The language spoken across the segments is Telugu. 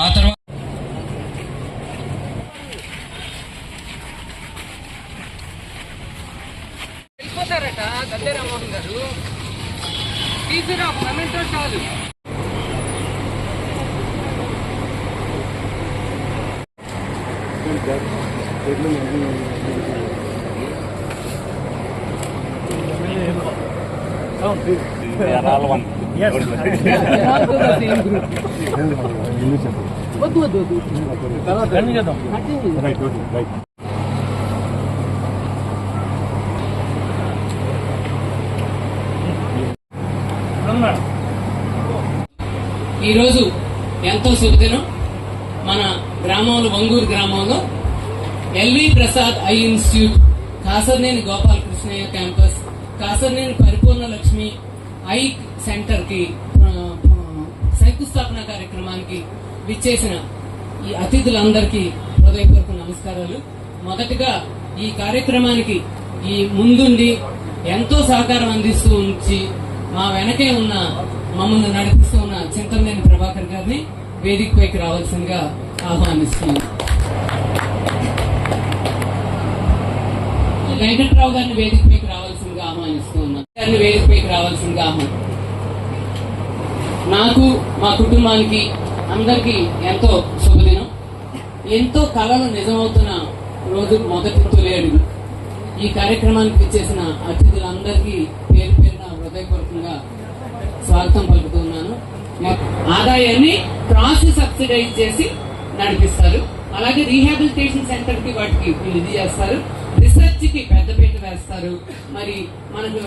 ఆ తర్వాత వెళ్ళిపోతారట గద్దె రామ్మోహన్ గారు. తీసుకురా మొమెంటో చాలు. వద్దు వద్దు వద్దు ఈరోజు ఎంతో శుభదినం. మన గ్రామంలో వంగూరు గ్రామంలో LV Prasad eye institute Kasarneni Gopalakrishnaiah campus Kasarneni Paripoorna Lakshmi eye సెంటర్కి శంకుస్థాపన కార్యక్రమానికి విచ్చేసిన ఈ అతిథులందరికీ హృదయపూర్వక నమస్కారాలు. మొదటగా ఈ కార్యక్రమానికి ఈ ముందుండి ఎంతో సహకారం అందిస్తూ ఉంచి మా వెనకే ఉన్న మమ్మల్ని నడిపిస్తూ ఉన్న చింతలనేని ప్రభాకర్ గారిని వేదికపైకి రావాల్సిందిగా ఆహ్వానిస్తున్నాను వెంకట్రావు గారిని వేదికపైకి రావాల్సిందిగా ఆహ్వానిస్తూ ఉన్నాను గారిని వేదికపైకి రావాల్సిందిగా ఆహ్వానం నాకు మా కుటుంబానికి అందరికీ ఎంతో శుభదినం. ఎంతో కళలు నిజమవుతున్న రోజు మొదటి తొలి అడుగు ఈ కార్యక్రమానికి చేసిన అతిథులందరికీ పేరు పేరున హృదయపూర్వకంగా స్వాగతం పలుకుతున్నాను ఆదాయాన్ని క్రాస్ సబ్సిడైజ్ చేసి నడిపిస్తారు. అలాగే రీహాబిలిటేషన్ సెంటర్కి వాటికి ఇది చేస్తారు. రీసెర్చ్కి పెద్దపీట వేస్తారు. మరి మనకు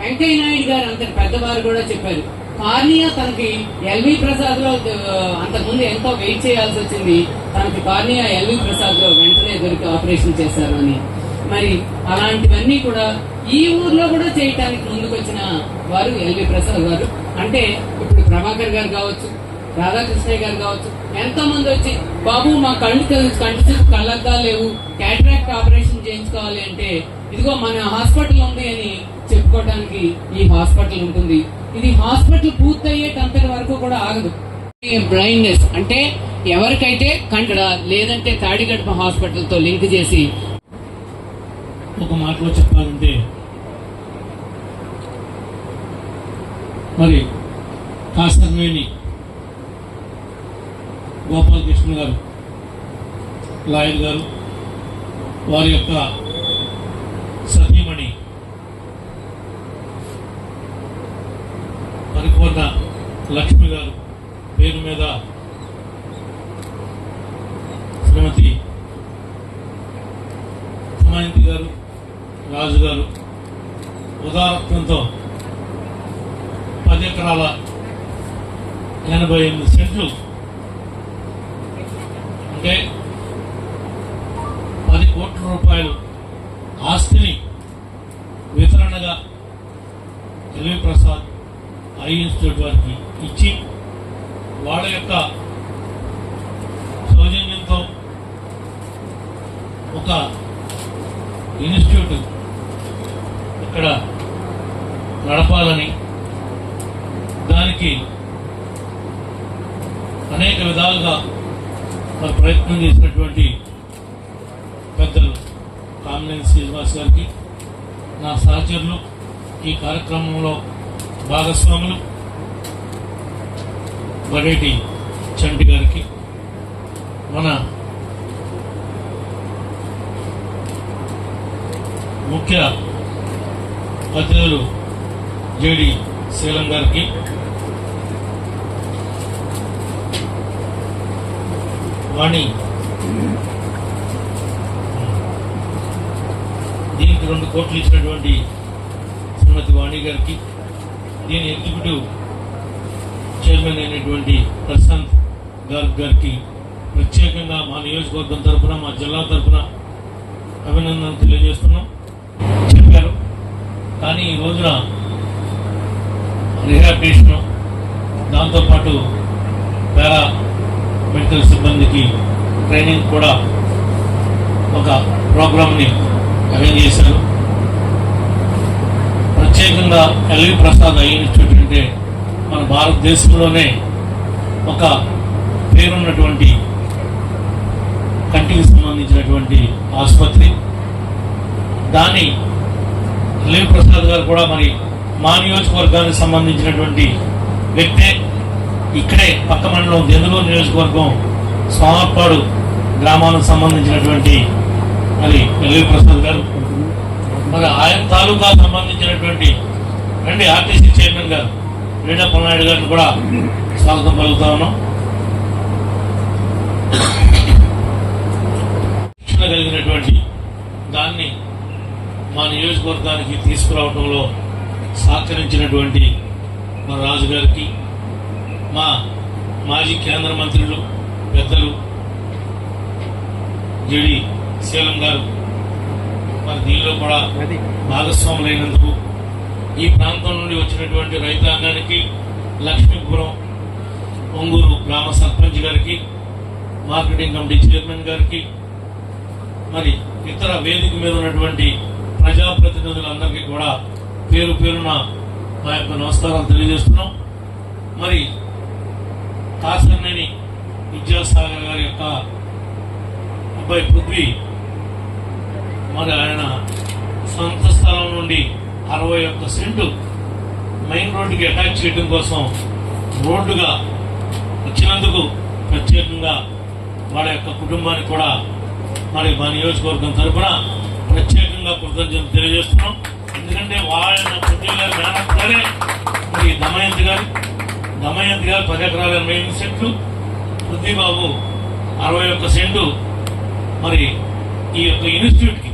వెంకయ్య నాయుడు గారు అంత పెద్దవారు కూడా చెప్పారు. కార్నియా తనకి ఎల్వి ప్రసాద్లో అంతకుముందు ఎంతో వెయిట్ చేయాల్సి వచ్చింది. తనకి కార్నియా ఎల్వి ప్రసాద్లో వెంటనే దొరికి ఆపరేషన్ చేశారు అని. మరి అలాంటివన్నీ కూడా ఈ ఊర్లో కూడా చేయటానికి ముందుకొచ్చిన వారు ఎల్వి ప్రసాద్ గారు. అంటే ఇప్పుడు ప్రభాకర్ గారు కావచ్చు రాధాకృష్ణయ్య గారు కావచ్చు ఎంతో మంది వచ్చి బాబు మా కళ్ళు కంటి చూపు కళ్ళద్దా లేవు. క్యాటరాక్ట్ ఆపరేషన్ చేయించుకోవాలి అంటే ఇదిగో మన హాస్పిటల్ ఉంది అని చెప్పుకోవడానికి ఈ హాస్పిటల్ ఉంటుంది. ఇది హాస్పిటల్ పూర్తయ్యేటంతటి వరకు కూడా ఆగదు. బ్లైండ్నెస్ అంటే ఎవరికైతే కండ లేదంటే తాడిగడప హాస్పిటల్తో లింక్ చేసి ఒక మాటలో చెప్పాలంటే మరి కాసర్వేణి గోపాలకృష్ణ గారు లాయర్ గారు వారి యొక్క సతీమణి పరిపూర్ణ లక్ష్మి గారు పేరు మీద శ్రీమతి హిమాయంతి గారు రాజు గారు ఉదారత్వంతో పది ఎకరాల ఎనభై ఎనిమిది సెంట్లు అంటే పది కోట్ల రూపాయలు ఆస్తిని వితరణగా ఎల్వి ప్రసాద్ ఐ ఇన్స్టిట్యూట్ వారికి ఇచ్చి వాళ్ళ యొక్క సౌజన్యంతో ఒక ఇన్స్టిట్యూట్ ఇక్కడ నడపాలని దానికి అనేక విధాలుగా మరి ప్రయత్నం చేసినటువంటి పెద్దలు కామినేని శ్రీనివాస్ గారికి నా సహచరులు ఈ కార్యక్రమంలో భాగస్వాములు బడేటి చంటి గారికి మన ముఖ్య అతిథులు జేడి శీలం గారికి వాణి దీనికి రెండు కోట్లు ఇచ్చినటువంటి శ్రీమతి వాణి గారికి దీని ఎగ్జిక్యూటివ్ చైర్మన్ అయినటువంటి ప్రశాంత్ గార్గ్ గారికి ప్రత్యేకంగా మా నియోజకవర్గం తరపున మా జిల్లా తరపున అభినందనలు తెలియజేస్తున్నాం. చెప్పారు. కానీ ఈ రోజున రిహాబిలిటేషన్ దాంతోపాటు పారా మెడికల్ సిబ్బందికి ట్రైనింగ్ కూడా ఒక ప్రోగ్రామ్ని అరేంజ్ చేశారు ప్రత్యేకంగా ఎల్వి ప్రసాద్ ఐ ఇన్స్టిట్యూట్ అంటే మన భారతదేశంలోనే ఒక పేరున్నటువంటి కంటికి సంబంధించినటువంటి ఆసుపత్రి. దాన్ని లీవ్ ప్రసాద్ గారు కూడా మరి మా నియోజకవర్గానికి సంబంధించినటువంటి వ్యక్తే. ఇక్కడే పక్క మండలం దెందులూరు నియోజకవర్గం సోమపాడు గ్రామానికి సంబంధించినటువంటి మరి ఎల్వి ప్రసాద్ గారు మరి ఆయన తాలూకా సంబంధించినటువంటి రండి ఆర్టీసీ చైర్మన్ గారు రేణప్ప నాయుడు గారిని కూడా స్వాగతం పలుకుతా ఉన్నాం. శిక్షణ కలిగినటువంటి దాన్ని మా నియోజకవర్గానికి తీసుకురావడంలో సహకరించినటువంటి మా రాజు గారికి మా మాజీ కేంద్ర మంత్రులు పెద్దలు జడి శీలం గారు మరి దీనిలో కూడా భాగస్వాములైనందుకు ఈ ప్రాంతం నుండి వచ్చినటువంటి రైతాంగానికి లక్ష్మీపురం ఒంగూరు గ్రామ సర్పంచ్ గారికి మార్కెటింగ్ కమిటీ చైర్మన్ గారికి మరి ఇతర వేదిక మీద ఉన్నటువంటి ప్రజాప్రతినిధులందరికీ కూడా పేరు పేరున మా యొక్క నమస్కారాలు తెలియజేస్తున్నాం. మరి కాసర్నేని విద్యాసాగర్ గారి యొక్క అబ్బాయి పృథ్వీ మరి ఆయన సొంత స్థలం నుండి అరవై ఒక్క సెంటు మెయిన్ రోడ్డుకి అటాచ్ చేయడం కోసం రోడ్డుగా వచ్చినందుకు ప్రత్యేకంగా వాళ్ళ యొక్క కుటుంబానికి కూడా మరి మా నియోజకవర్గం తరఫున ప్రత్యేకంగా కృతజ్ఞతలు తెలియజేస్తున్నాం. ఎందుకంటే వాళ్ళ ప్రత్యేక గారి మరి దమయంతి గారు దమయంతి గారు పది ఎకరాల ఎనభై ఎనిమిది సెంట్లు పృథ్వీబాబు అరవై ఒక్క సెంటు మరి ఈ యొక్క ఇన్స్టిట్యూట్కి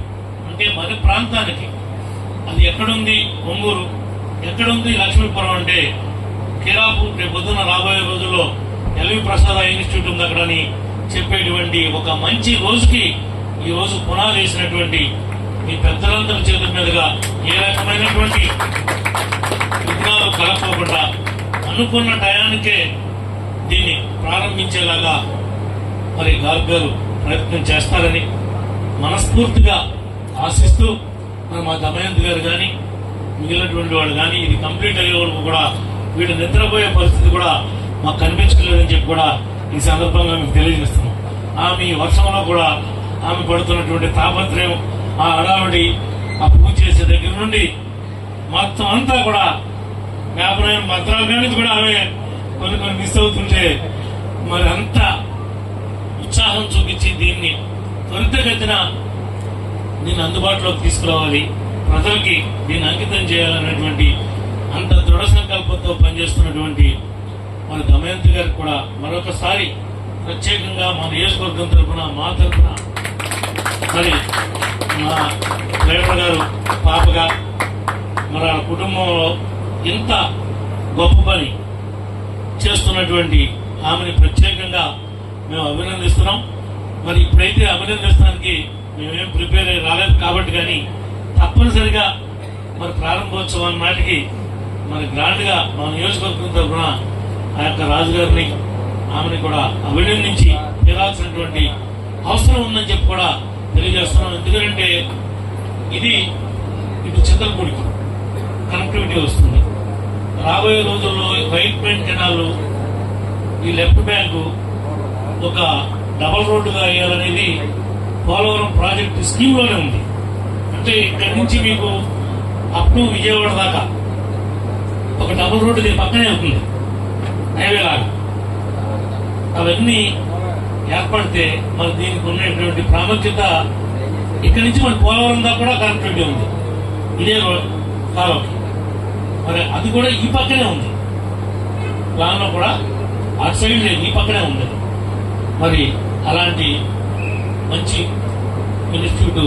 అంటే మన ప్రాంతానికి. అది ఎక్కడుంది? ఒంగూరు ఎక్కడుంది లక్ష్మీపురం అంటే? కిరాపూర్ రేపు పొద్దున రాబోయే రోజుల్లో ఎల్వి ప్రసాద్ ఇన్స్టిట్యూట్ ఉంది అక్కడని చెప్పేటువంటి ఒక మంచి రోజుకి ఈ రోజు పునాది వేసినటువంటి మీ పెద్దలందరి చేతుల మీదుగా ఏ రకమైనటువంటి విఘ్నాలు కలపకుండా అనుకున్న టయానికే దీన్ని ప్రారంభించేలాగా మరి గార్గ్ గారు ప్రయత్నం చేస్తారని మనస్ఫూర్తిగా ఆశిస్తూ మరి మా దమయంత్ గారు కానీ మిగిలినటువంటి వాళ్ళు కానీ ఇది కంప్లీట్ అయ్యే వరకు కూడా వీళ్ళు నిద్రపోయే పరిస్థితి కూడా మాకు కనిపించలేదని చెప్పి కూడా ఈ సందర్భంగా మీకు తెలియజేస్తున్నాం. ఆమె ఈ వర్షంలో కూడా ఆమె పడుతున్నటువంటి తాపత్రయం ఆ అడావిడి ఆ పూజ చేసే దగ్గర నుండి మొత్తం అంతా కూడా వ్యాపారం భద్రాల కూడా ఆమె కొన్ని కొన్ని మిస్ అవుతుంటే మరి అంత ఉత్సాహం చూపించి దీన్ని త్వరితగతిన దీన్ని అందుబాటులోకి తీసుకురావాలి. ప్రజలకి దీన్ని అంకితం చేయాలనేటువంటి అంత దృఢ సంకల్పంతో పనిచేస్తున్నటువంటి మన దమయంతి గారికి కూడా మరొకసారి ప్రత్యేకంగా మన నియోజకవర్గం తరఫున మా తరఫున మరి మా డ్రైవర్ గారు పాపగా మరి ఆ కుటుంబంలో ఇంత గొప్ప పని చేస్తున్నటువంటి ఆమెని ప్రత్యేకంగా మేము అభినందిస్తున్నాం. మరి ఇప్పుడైతే అభినందించడానికి మేమేం ప్రిపేర్ అయ్యి రాలేదు కాబట్టి కానీ తప్పనిసరిగా మరి ప్రారంభోత్సవం నాటికి మరి గ్రాండ్గా మా నియోజకవర్గం తరఫున ఆ యొక్క రాజుగారిని ఆమెని కూడా అభినందించి తీరాల్సినటువంటి అవసరం ఉందని చెప్పి కూడా తెలియజేస్తున్నాం. ఎందుకంటే ఇది ఇటు చింతలపూడికి కనెక్టివిటీ వస్తుంది. రాబోయే రోజుల్లో రైట్ మెయిన్ కెనాల్ ఈ లెఫ్ట్ బ్యాంకు ఒక డబల్ రోడ్డుగా వేయాలనేది పోలవరం ప్రాజెక్ట్ స్కీమ్లోనే ఉంది. అంటే ఇక్కడి నుంచి మీకు అప్ టు విజయవాడ దాకా ఒక డబుల్ రోడ్డు దీని పక్కనే అవుతుంది. హైవే లాగా. అవన్నీ ఏర్పడితే మరి దీనికి ఉన్నటువంటి ప్రాముఖ్యత ఇక్కడి నుంచి మన పోలవరం దాకా కూడా కనెక్టివిటీ ఉంది. ఇదే కాలంకి మరి అది కూడా ఈ పక్కనే ఉంది. ప్లాన్లో కూడా అటు సైడ్ లేదు ఈ పక్కనే ఉంది. మరి అలాంటి మంచి ఇన్స్టిట్యూట్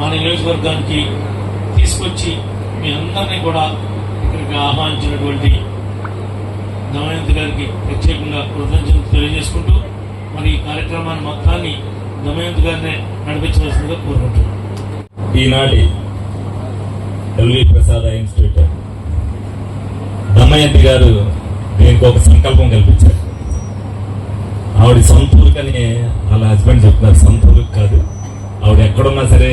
మన నియోజకవర్గానికి తీసుకొచ్చి మీ అందరినీ కూడా ఇక్కడికి ఆహ్వానించినటువంటి దమయంతి గారికి ప్రత్యేకంగా కృతజ్ఞతలు తెలియజేసుకుంటూ మరి ఈ కార్యక్రమాన్ని మొత్తాన్ని దమయంతి గారినే నడిపించవలసిందిగా కోరుకుంటున్నాను. ఈనాటి ఎల్వి ప్రసాద్ ఇన్స్టిట్యూట్ దమయంతి గారు దీనికి ఒక సంకల్పం కల్పించారు. ఆవిడ సొంత అని వాళ్ళ హస్బెండ్ చెప్తున్నారు సొంతూరు కాదు. ఆవిడ ఎక్కడున్నా సరే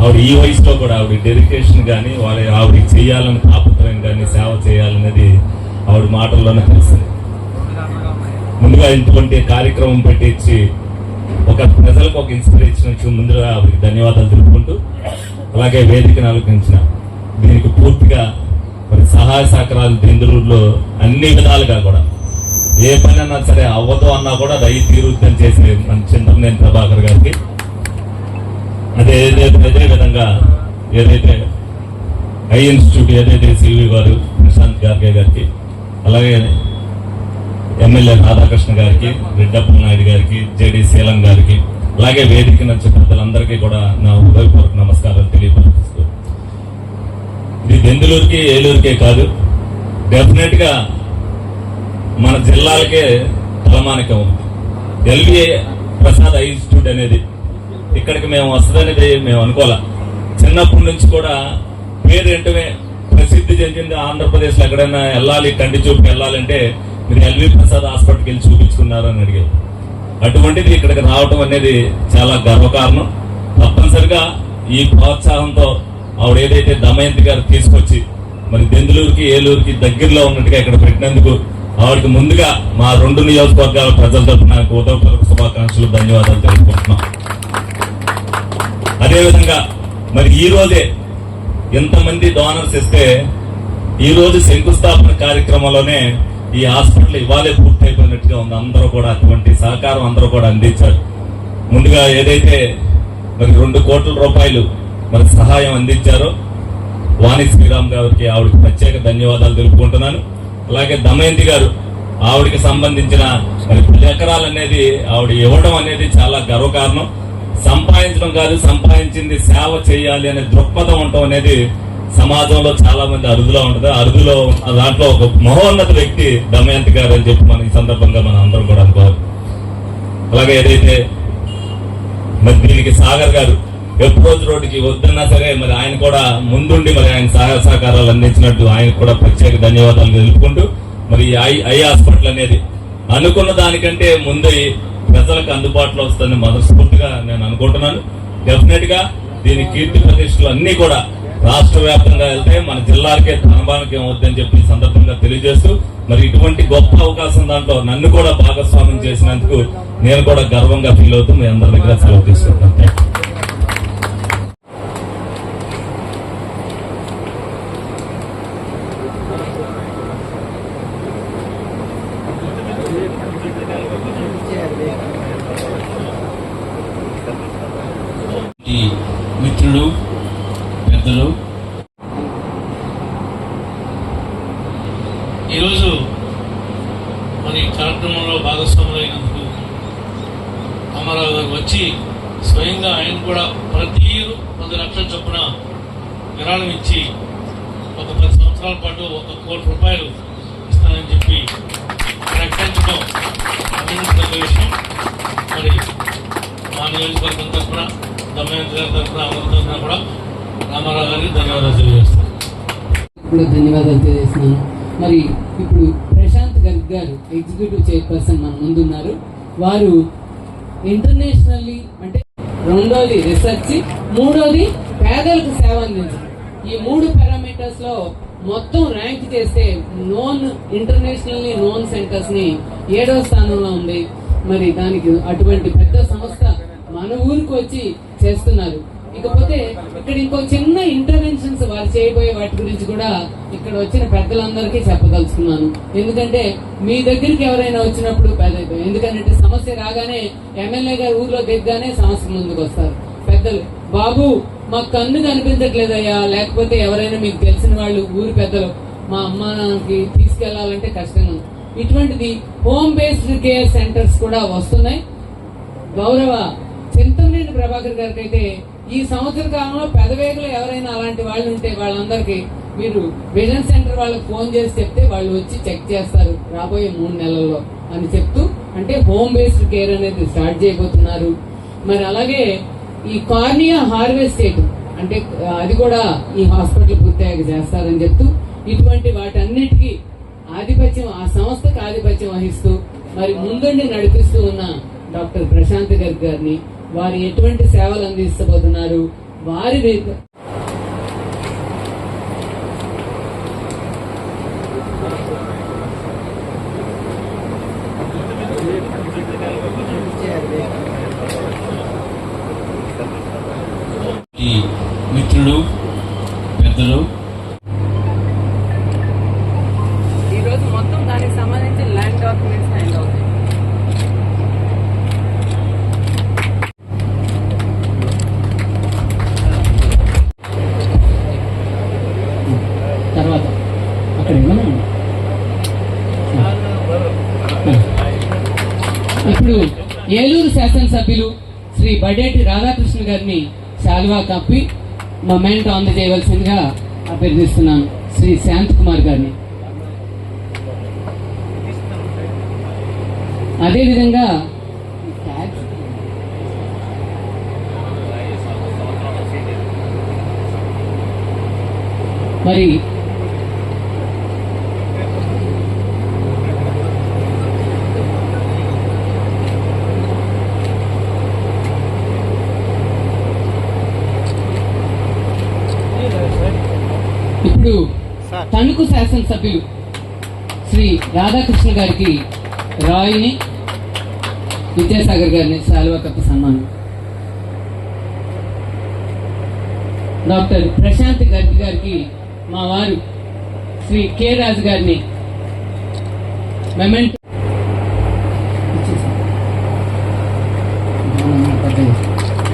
ఆవిడ ఈ వయసులో కూడా ఆవిడ డెడికేషన్ కానీ వాళ్ళ ఆవిడకి చేయాలని తాపత్రయం కానీ సేవ చేయాలనేది ఆవిడ మాటల్లోనే తెలిసింది ముందుగా ఇటువంటి కార్యక్రమం పెట్టించి ఒక ప్రజలకు ఒక ఇన్స్పిరేషన్ ఇచ్చి ముందుగా ఆవిడకి ధన్యవాదాలు తెలుపుకుంటూ అలాగే వేదికను ఆలోచించిన దీనికి పూర్తిగా మరి సహాయ సహకారాలు దెందులూరులో అన్ని విధాలుగా కూడా ఏ పని అన్నా సరే అవ్వదు అన్నా కూడా అది తీరుద్దని చేసే మన చింతమనేని ప్రభాకర్ గారికి. అదే ఏదైతే అదే విధంగా ఏదైతే ఐ ఇన్స్టిట్యూట్ ఏదైతే సివి గారు ప్రశాంత్ గార్గే గారికి అలాగే ఎమ్మెల్యే రాధాకృష్ణ గారికి రెడ్డప్ప నాయుడు గారికి జేడి శీలం గారికి అలాగే వేదిక నుంచి పెద్దలందరికీ కూడా నా హృదయపూర్వక నమస్కారాలు తెలియపరుస్తూ. ఇది దెందులూరుకి ఏలూరుకే కాదు. డెఫినెట్గా మన జిల్లాలకే తలమానికం ఉంది ఎల్బిఏ ప్రసాద్ ఐ ఇన్స్టిట్యూట్ అనేది ఇక్కడికి మేము వస్తుందనేది మేము అనుకోలే చిన్నప్పటి నుంచి కూడా పేరు వెంటనే ప్రసిద్ధి చెందింది ఆంధ్రప్రదేశ్లో ఎక్కడైనా వెళ్ళాలి కంటి చూపుకి వెళ్ళాలంటే మీరు ఎల్వి ప్రసాద్ హాస్పిటల్కి వెళ్ళి చూపించుకున్నారు అని అడిగారు. అటువంటిది ఇక్కడికి రావటం అనేది చాలా గర్వకారణం. తప్పనిసరిగా ఈ ప్రోత్సాహంతో ఆవిడ ఏదైతే దమయంతి గారు తీసుకొచ్చి మరి దెందులూరుకి ఏలూరుకి దగ్గరలో ఉన్నట్టుగా ఇక్కడ పెట్టినందుకు ఆవిడకి ముందుగా మా రెండు నియోజకవర్గాల ప్రజల తరఫున నాకు శుభాకాంక్షలు ధన్యవాదాలు తెలుసుకుంటున్నాం అదేవిధంగా మరి ఈ రోజే ఎంతమంది డోనర్స్ ఇస్తే ఈ రోజు శంకుస్థాపన కార్యక్రమంలోనే ఈ హాస్పిటల్ ఇవాళే పూర్తయిపోయినట్టుగా ఉంది. అందరూ కూడా అటువంటి సహకారం అందరూ కూడా అందించారు. ముందుగా ఏదైతే మరి రెండు కోట్ల రూపాయలు మరి సహాయం అందించారో వాణి శ్రీరామ్ గారికి ఆవిడకి ప్రత్యేక ధన్యవాదాలు తెలుపుకుంటున్నాను. అలాగే దమయంతి గారు ఆవిడకి సంబంధించిన మరి పది ఎకరాలు అనేది ఆవిడ ఇవ్వడం అనేది చాలా గర్వకారణం. సంపాదించడం కాదు సంపాదించింది సేవ చేయాలి అనే దృక్పథం ఉండటం అనేది సమాజంలో చాలా మంది అరుదులో ఉంటుంది. అరుదులో దాంట్లో ఒక మహోన్నత వ్యక్తి దమయంతి గారు అని చెప్పి మనం ఈ సందర్భంగా మనం అందరం కూడా అనుకోవాలి. అలాగే ఏదైతే మరి దీనికి సాగర్ గారు ఎప్రోజ్ రోడ్డుకి వద్దన్నా సరే మరి ఆయన కూడా ముందుండి మరి ఆయన సహాయ సహకారాలు అందించినట్టు ఆయన కూడా ప్రత్యేక ధన్యవాదాలు తెలుపుకుంటూ మరి ఈ ఐ ఐ హాస్పిటల్ అనేది అనుకున్న దానికంటే ముందు ప్రజలకు అందుబాటులో వస్తుందని మనస్ఫూర్తిగా నేను అనుకుంటున్నాను. డెఫినెట్గా దీని కీర్తి ప్రతిష్టలు అన్ని కూడా రాష్ట్ర వ్యాప్తంగా వెళ్తే మన జిల్లాలకే ధనబానికి ఏమవుద్దని చెప్పి ఈ సందర్భంగా తెలియజేస్తూ మరి ఇటువంటి గొప్ప అవకాశం దాంట్లో నన్ను కూడా భాగస్వామ్యం చేసినందుకు నేను కూడా గర్వంగా ఫీల్ అవుతూ మీ అందరి దగ్గర సెలవు తీసుకుంటాను థ్యాంక్ యూ ఈ మిత్రులు పెద్దలు ఈరోజు మరి ఈ కార్యక్రమంలో భాగస్వాములైనందుకు అమరావు గారు వచ్చి స్వయంగా ఆయన కూడా ప్రతి ఇయర్ పది లక్షల చొప్పున విరాళం ఇచ్చి ఒక పది సంవత్సరాల పాటు ఒక కోటి రూపాయలు ఇస్తానని చెప్పి ప్రకటించడం అభినందన విషయం మరి మా నియోజకవర్గం తరఫున దమయంతి గారి తరఫున అందరి తరఫున కూడా రామారావు గారికి ధన్యవాదాలు తెలియజేస్తాను కూడా ధన్యవాదాలు తెలియజేస్తున్నాను. మరి ఇప్పుడు ప్రశాంత్ గర్గ్ గారు ఎగ్జిక్యూటివ్ చైర్పర్సన్ మన ముందున్నారు. వారు ఇంటర్నేషనల్లీ అంటే రెండోది రీసెర్చ్ మూడోది పేదలకు సేవ అందించడం. ఈ మూడు పారామీటర్స్లో మొత్తం ర్యాంక్ చేస్తే నోన్ ఇంటర్నేషనల్లీ నోన్ సెంటర్స్ని ఏడో స్థానంలో ఉంది. మరి దానికి అటువంటి పెద్ద సంస్థ మన ఊరికి వచ్చి చేస్తున్నారు. ఇకపోతే ఇక్కడ ఇంకో చిన్న ఇంటర్వెన్షన్స్ వారు చేయబోయే వాటి గురించి కూడా ఇక్కడ వచ్చిన పెద్దలందరికీ చెప్పదలుచుకున్నాను. ఎందుకంటే మీ దగ్గరికి ఎవరైనా వచ్చినప్పుడు పెద్ద ఎందుకంటే సమస్య రాగానే ఎమ్మెల్యే గారు ఊర్లో దిగ్గానే సమస్య ముందుకు వస్తారు. పెద్దలు బాబు మా కన్ను కనిపించట్లేదయ్యా లేకపోతే ఎవరైనా మీకు తెలిసిన వాళ్ళు ఊరి పెద్దలు మా అమ్మాకి తీసుకెళ్ళాలంటే కష్టంగా ఇటువంటిది హోమ్ బేస్డ్ కేర్ సెంటర్స్ కూడా వస్తున్నాయి. గౌరవ ప్రభాకర్ గారికి అయితే ఈ సంవత్సర కాలంలో పెదవేగులు ఎవరైనా అలాంటి వాళ్ళు ఉంటే వాళ్ళందరికీ మీరు విజన్ సెంటర్ వాళ్ళకి ఫోన్ చేసి చెప్తే వాళ్ళు వచ్చి చెక్ చేస్తారు. రాబోయే మూడు నెలల్లో అని చెప్తూ అంటే హోమ్ బేస్డ్ కేర్ అనేది స్టార్ట్ చేయబోతున్నారు. మరి అలాగే ఈ కార్నియా హార్వెస్టేట్ అంటే అది కూడా ఈ హాస్పిటల్ పూర్తయ్యాక చేస్తారని చెప్తూ ఇటువంటి వాటన్నిటికీ ఆధిపత్యం ఆ సంస్థకు ఆధిపత్యం వహిస్తూ మరి ముందుండి నడిపిస్తూ ఉన్న డాక్టర్ ప్రశాంత్ గర్గ్ గారిని వారు ఎటువంటి సేవలు అందిస్తబోతున్నారు వారి మీద- ఈ మిత్రులు పెద్దలు ఈ రోజు మొత్తం దానికి సంబంధించిన ల్యాండ్ డాక్యుమెంట్స్ హ్యాండ్ అవుతాయి తర్వాత అక్కడ ఇవ్వనండి ఇప్పుడు ఏలూరు శాసనసభ్యులు శ్రీ బడేటి రాధాకృష్ణ గారిని శాల్వా కప్పి మొమెంట్ అందజేయవలసిందిగా అభ్యర్థిస్తున్నాను శ్రీ శాంత్ కుమార్ గారిని. అదేవిధంగా మరి ఇప్పుడు తణుకు శాసనసభ్యులు శ్రీ రాధాకృష్ణ గారికి రాయిని విద్యాసాగర్ గారిని శాలువా కప్పి సన్మానం. డాక్టర్ ప్రశాంత్ గర్గి గారికి మా వారు శ్రీ కె రాజు గారిని మెమెంట్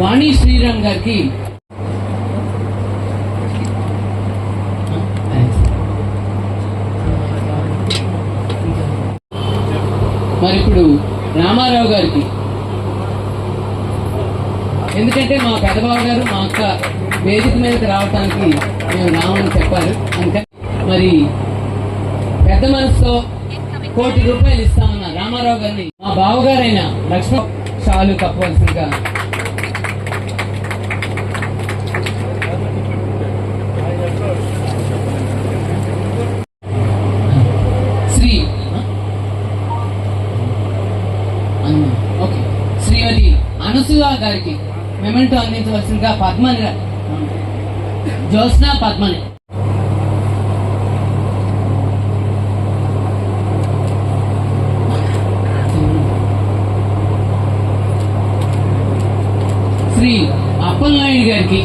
వాణి శ్రీరామ్ గారికి మరి ఇప్పుడు రామారావు గారికి. ఎందుకంటే మా పెద్దబాబు గారు మా అక్క వేదిక మీదకి రావటానికి మేము రామని చెప్పారు. అందుకని మరి పెద్ద మనసుతో కోటి రూపాయలు ఇస్తామన్న రామారావు గారిని మా బావగారైన లక్ష్మణ్ షాలు కప్పవలసిందిగా గారికి మెమెంటో అందించవలసిందిగా పద్మని జ్యోత్స్న పద్మని శ్రీ అప్పలనాయుడు గారికి